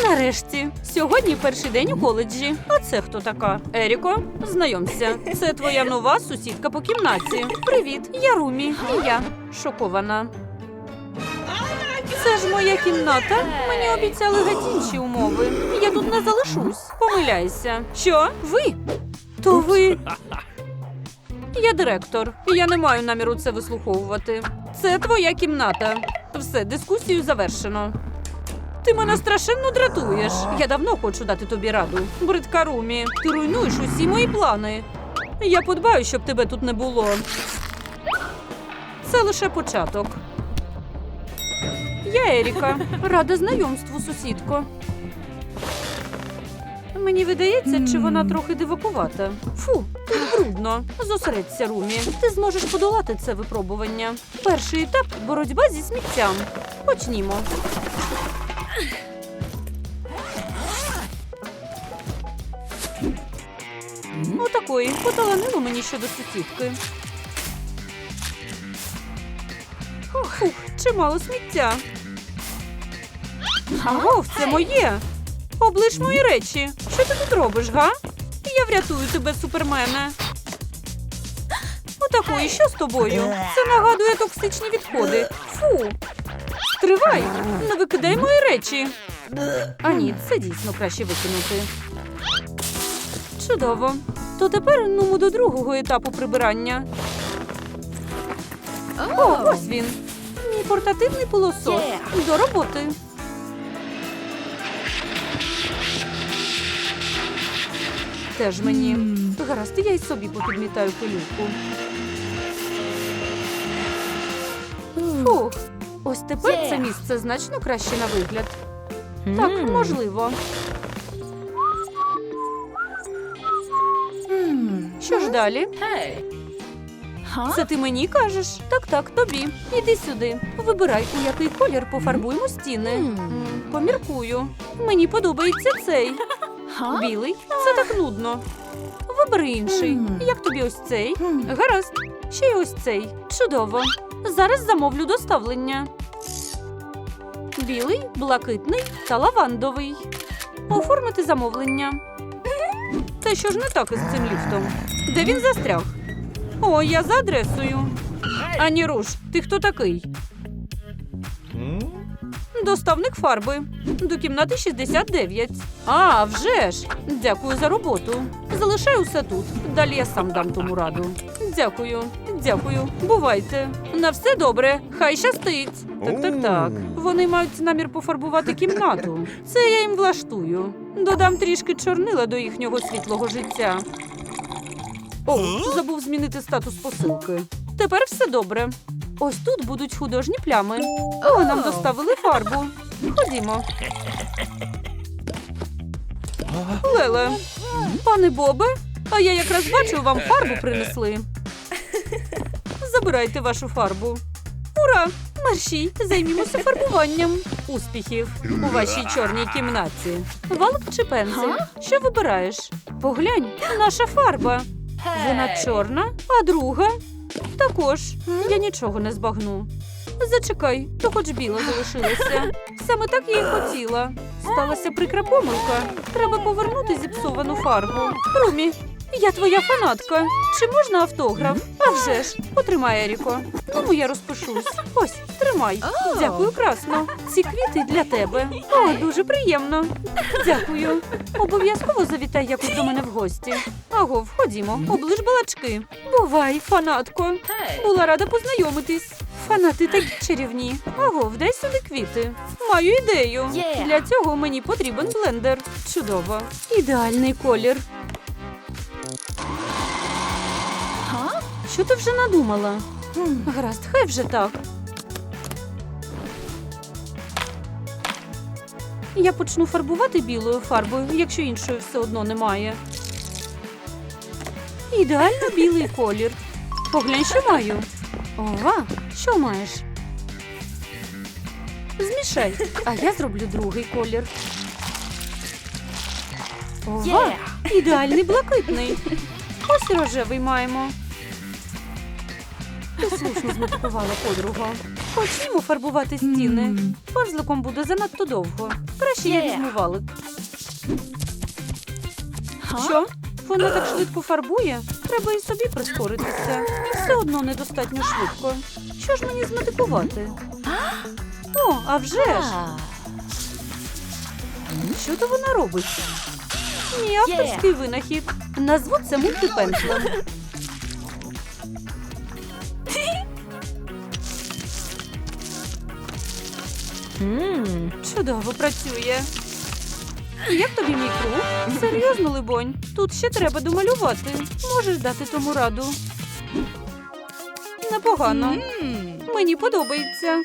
Нарешті, сьогодні перший день у коледжі. А це хто така? Еріко, знайомся. Це твоя нова сусідка по кімнаті. Привіт, я Румі. І я шокована. Це ж моя кімната. Мені обіцяли геть інші умови. Я тут не залишусь. Помиляйся. Що? Ви? То ви. Я директор, і я не маю наміру це вислуховувати. Це твоя кімната. Все, дискусію завершено. Ти мене страшенно дратуєш. Я давно хочу дати тобі раду. Бридка Румі, ти руйнуєш усі мої плани. Я подбаю, щоб тебе тут не було. Це лише початок. Я Еріка. Рада знайомству, сусідко. Мені видається, чи вона трохи дивакувата. Фу, тут брудно. Зосередься, Румі. Ти зможеш подолати це випробування. Перший етап боротьба зі сміттям. Почнімо. Отакої. Поталанило мені щодо сусідки. Фух, чимало сміття. Агов, це моє. Облиш мої речі. Що ти тут робиш, га? Я врятую тебе, супермене. Отакої, що з тобою? Це нагадує токсичні відходи. Фу. Стривай! Не викидай мої речі. А ні, це дійсно краще викинути. Чудово. То тепер нумо до другого етапу прибирання. О, ось він. Мій портативний пилосос. До роботи. Теж мені. Гаразд, я й собі попідмітаю пилюку. Фух, ось тепер це місце значно краще на вигляд. Так, можливо. Далі? Це ти мені кажеш? Так, так, тобі. Іди сюди. Вибирай, у який колір пофарбуємо стіни. Поміркую. Мені подобається цей. Білий це так нудно. Вибери інший. Як тобі ось цей? Гаразд. Ще й ось цей. Чудово. Зараз замовлю доставлення. Білий, блакитний та лавандовий. Оформити замовлення. Та що ж не так із цим ліфтом? Де він застряг? О, я за адресою. Ані Руш, ти хто такий? Доставник фарби. До кімнати 69. А, вже ж. Дякую за роботу. Залишай усе тут. Далі я сам дам тому раду. Дякую, дякую. Бувайте. На все добре. Хай щастить. Так, так, так. Вони мають намір пофарбувати кімнату. Це я їм влаштую. Додам трішки чорнила до їхнього світлого життя. О, забув змінити статус посилки. Тепер все добре. Ось тут будуть художні плями. О, нам доставили фарбу. Ходімо. Леле, пане Бобе, а я якраз бачу, вам фарбу принесли. Забирайте вашу фарбу. Ура! Мерщій, займімося фарбуванням. Успіхів у вашій чорній кімнаті. Валк чи пензель? Що вибираєш? Поглянь, наша фарба. Вона чорна, а друга також. Я нічого не збагну. Зачекай, то хоч біла залишилася. Саме так я й хотіла. Сталася прикра помилка. Треба повернути зіпсовану фарбу. Румі, я твоя фанатка. Чи можна автограф? А вже ж, потримай, Еріко. Ну, я розпишусь. Ось, тримай. Дякую, красно. Ці квіти для тебе. О, дуже приємно. Дякую. Обов'язково завітай якось до мене в гості. Аго, входімо, оближ балачки. Бувай, фанатко. Була рада познайомитись. Фанати такі чарівні. Аго, дай сюди квіти. Маю ідею. Для цього мені потрібен блендер. Чудово. Ідеальний колір. Що ти вже надумала? Гаразд, хай вже так. Я почну фарбувати білою фарбою, якщо іншої все одно немає. Ідеально білий колір. Поглянь, що маю. Ова, що маєш? Змішай, а я зроблю другий колір. Ова, ідеальний блакитний. Ось рожевий маємо. Ти слушно змотивувала подруга. Почнімо фарбувати стіни. Пензликом буде занадто довго. Краще я візьму валик. Що? Вона так швидко фарбує? Треба і собі прискоритися. Все одно недостатньо швидко. Що ж мені зметикувати? О, а вже ж! Що то вона робить? Мій авторський винахід. Назву це мультипензлем. Чудово працює. Як тобі мій круг? Серйозно, либонь? Тут ще треба домалювати. Можеш дати тому раду. Непогано. Мені подобається.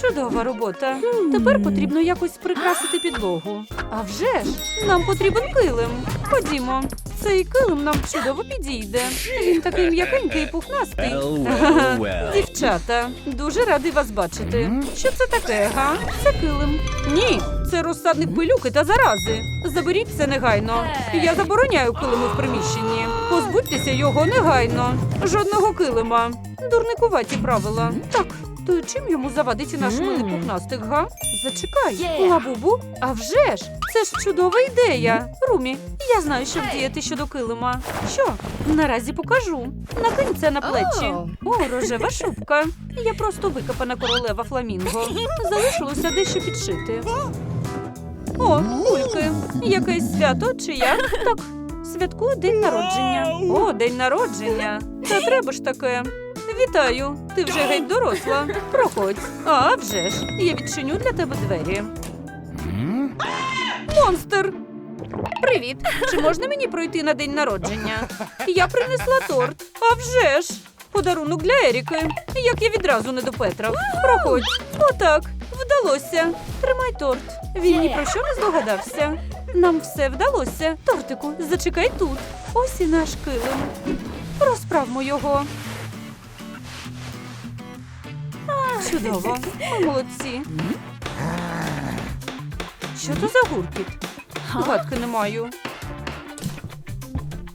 Чудова робота. Тепер потрібно якось прикрасити підлогу. А вже ж, нам потрібен килим. Ходімо. Цей килим нам чудово підійде. Він такий м'якенький і пухнастий. Well, Ага. well, well. Дівчата, дуже радий вас бачити. Що це таке, га? Це килим. Ні, це розсадник пилюки та зарази. Заберіть це негайно. Я забороняю килими в приміщенні. Позбудьтеся його негайно. Жодного килима. Дурникуваті правила. Так, то чим йому завадить наш милий пухнастик, га? Зачекай, Є. лабубу. А вже ж, це ж чудова ідея. Румі, я знаю, що вдіяти щодо килима. Що? Наразі покажу. Накинь це на плечі. О, рожева шубка. Я просто викопана королева фламінго. Залишилося дещо підшити. О, кульки. Якесь свято чи як? Так, святкую день народження. О, день народження. Та треба ж таке. Вітаю, ти вже геть доросла. Проходь. А вже ж, я відчиню для тебе двері. Монстр! Привіт! Чи можна мені пройти на день народження? Я принесла торт. А вже ж! Подарунок для Еріки. Як я відразу не до Петра. Проходь. Отак. Вдалося. Тримай торт. Він ні про що не здогадався. Нам все вдалося. Тортику, зачекай тут. Ось і наш килим. Розправмо його. Чудово. Ми молодці. Що то за гуркіт? Гадки не маю.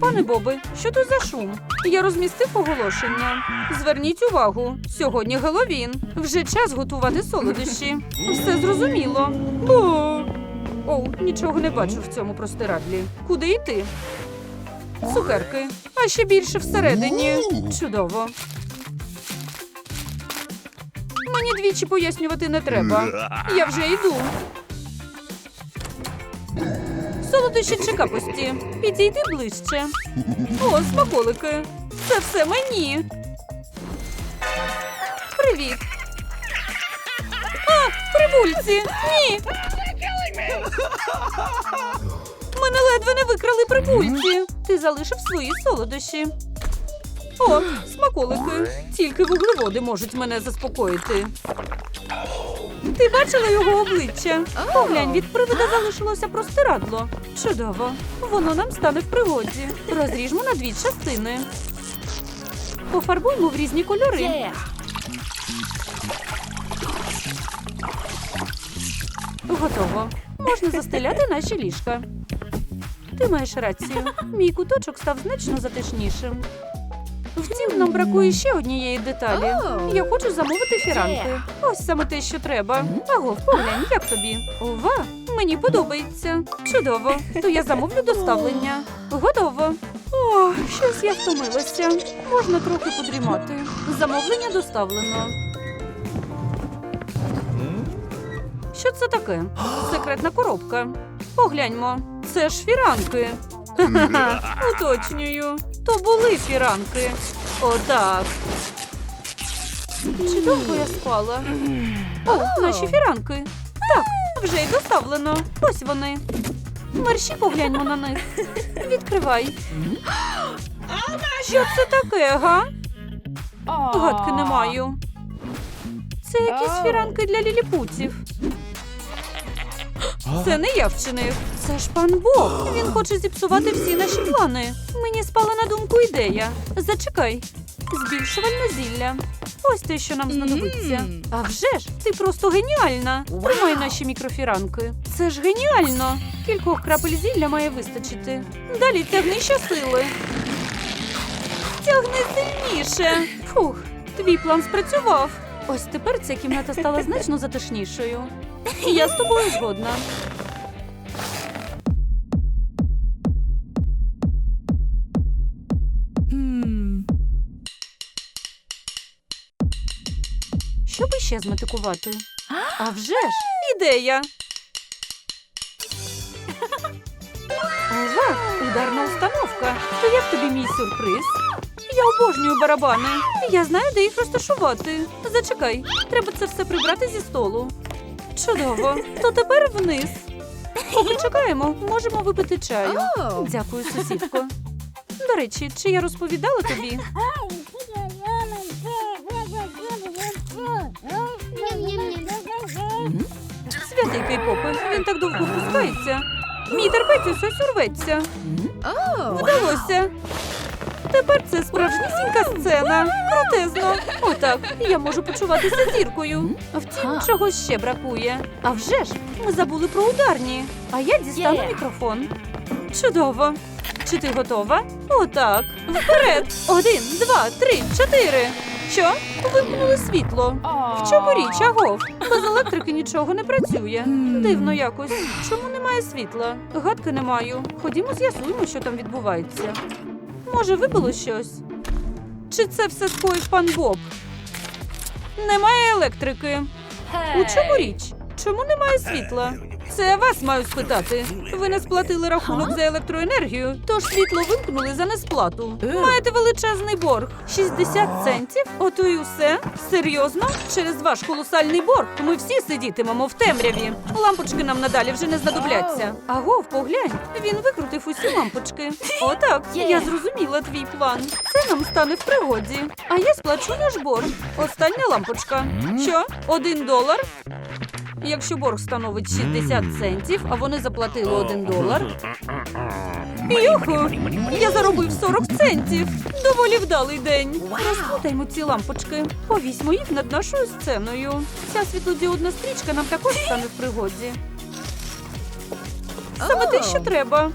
Пане Боби, що то за шум? Я розмістив оголошення. Зверніть увагу, сьогодні Геловін. Вже час готувати солодощі. Все зрозуміло. Бо. Оу, нічого не бачу в цьому простирадлі. Куди йти? Цукерки, а ще більше всередині. Чудово. Мені двічі пояснювати не треба. Я вже йду. Солодощі чи капусті. Підійди ближче. О, смаколики. Це все мені. Привіт. А, прибульці. Ні. Мене ледве не викрали прибульці. Ти залишив свої солодощі. О, смаколики. Тільки вуглеводи можуть мене заспокоїти. Ти бачила його обличчя? Поглянь, від привида залишилося простирадло. Чудово. Воно нам стане в пригоді. Розріжмо на дві частини. Пофарбуймо в різні кольори. Готово. Можна застеляти наші ліжка. Ти маєш рацію. Мій куточок став значно затишнішим. Втім, нам бракує ще однієї деталі. Я хочу замовити фіранки. Ось саме те, що треба. Аго, поглянь, як тобі? Ова, мені подобається. Чудово. То я замовлю доставлення. Готово. О, щось я втомилася. Можна трохи подрімати. Замовлення доставлено. Що це таке? Секретна коробка. Погляньмо. Це ж фіранки. Уточнюю. То були фіранки. Отак. Чи довго я спала? О, наші фіранки. Так, вже й доставлено. Ось вони. Мерші погляньмо на них. Відкривай. Що це таке, га? Гадки не маю. Це якісь фіранки для ліліпутів. Це не я вчинив. Це ж пан Бог. Він хоче зіпсувати всі наші плани. Мені спала на думку ідея. Зачекай. Збільшувальне зілля. Ось те, що нам знадобиться. А вже ж, ти просто геніальна. Тримай наші мікрофіранки. Це ж геніально. Кількох крапель зілля має вистачити. Далі тягни щосили. Тягни сильніше. Фух, твій план спрацював. Ось тепер ця кімната стала значно затишнішою. Я з тобою згодна. Що би ще зметикувати? А вже ж, ідея. Ова, ударна установка. То як тобі мій сюрприз? Я обожнюю барабани. Я знаю, де їх розташувати. Зачекай, треба це все прибрати зі столу. Чудово. То тепер вниз. Поки чекаємо, можемо випити чаю. Дякую, сусідко. До речі, чи я розповідала тобі? Святий кей-попи, він так довго пускається. Мій терпець усе сюрветься. Вдалося. Тепер це справжнісінька сцена. Крутезно. Отак, я можу почуватися зіркою. Втім, чогось ще бракує. А вже ж, ми забули про ударні. А я дістану мікрофон. Чудово. Чи ти готова? Отак. Вперед. Один, два, три, чотири. Що? Вимкнули світло. В чому річ, агов? Без електрики нічого не працює. Дивно якось. Чому немає світла? Гадки не маю. Ходімо з'ясуємо, що там відбувається. Може, вибило щось? Чи це все скоїв пан Боб? Немає електрики. У чому річ? Чому немає світла? Це я вас маю спитати. Ви не сплатили рахунок за електроенергію, тож світло вимкнули за несплату. Маєте величезний борг 60 центів. Ото й усе. Серйозно? Через ваш колосальний борг ми всі сидітимемо в темряві. Лампочки нам надалі вже не знадобляться. Агов, поглянь, він викрутив усі лампочки. Отак, я зрозуміла твій план. Це нам стане в пригоді. А я сплачу наш борг. Остання лампочка. Що? Один долар? Якщо борг становить 60 центів, а вони заплатили 1 долар. Юху! Я заробив 40 центів. Доволі вдалий день. Розплутаймо ці лампочки. Повісьмо їх над нашою сценою. Ця світлодіодна стрічка нам також стане в пригоді. Саме те, що треба.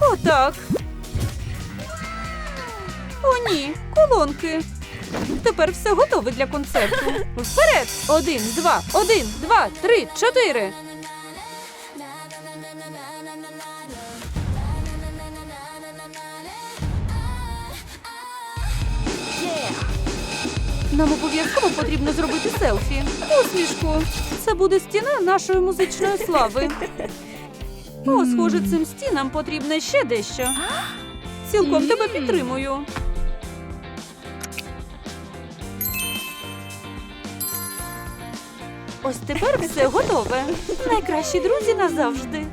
Отак. О, ні, колонки. Тепер все готове для концерту. Вперед! Один, два, один, два, три, чотири. Нам обов'язково потрібно зробити селфі. Усмішку. Це буде стіна нашої музичної слави. О, схоже, цим стінам потрібне ще дещо. Цілком тебе підтримую. Ось тепер все готове. Найкращі друзі назавжди.